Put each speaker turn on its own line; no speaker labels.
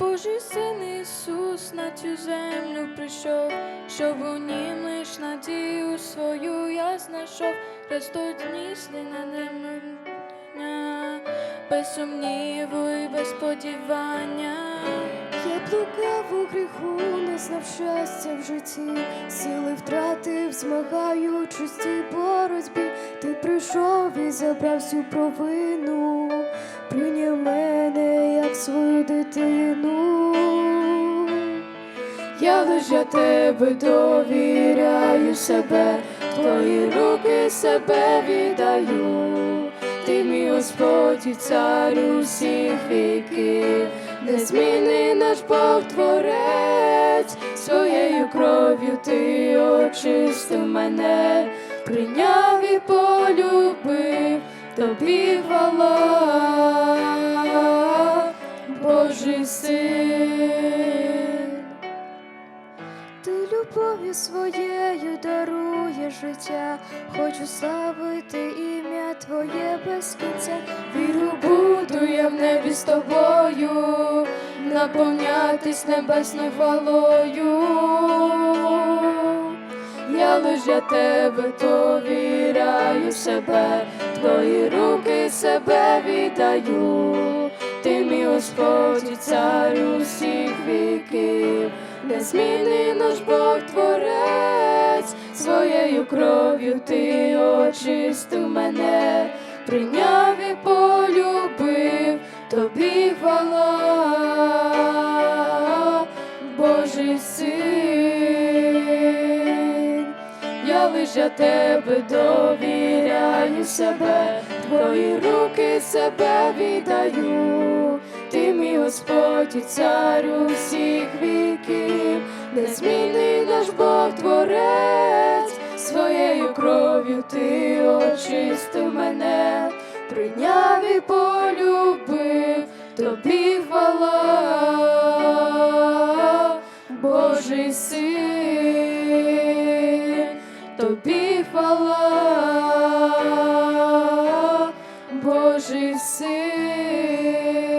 Божий син Ісус на цю землю прийшов, щоб у нім лиш надію свою я знайшов, Христос нісли на немовня, без сумніву і без сподівання.
Я блукав у гріху, не знав щастя в житті, сили втратив, змагаючись цій боротьбі. Ти прийшов і забрав всю провину, прийняв мене свою дитину.
Я лиш для тебе довіряю себе, твої руки себе віддаю. Ти мій Господь і цар усіх віків, незмінний наш Бог творець, своєю кров'ю ти очистив мене, прийняв і полюбив, тобі хвала, Божий син.
Ти любов'ю своєю даруєш життя, хочу славити ім'я Твоє без кінця.
Віру буду я в небі з тобою, наповнятись небесною хвалою. Я лиш для тебе довіряю себе, твої руки себе віддаю. Ти мій Господь і цар усіх віків, незмінний наш Бог творець, своєю кров'ю ти очистив мене, прийняв і полюбив, тобі хвала, Божий син. Я лиш для тебе довіряю себе, твої руки себе віддаю. Ти мій Господь і цар усіх віків, незмінний наш Бог творець, своєю кров'ю ти очистив мене, прийняв і полюбив, тобі хвала, Божий син. hoje ser.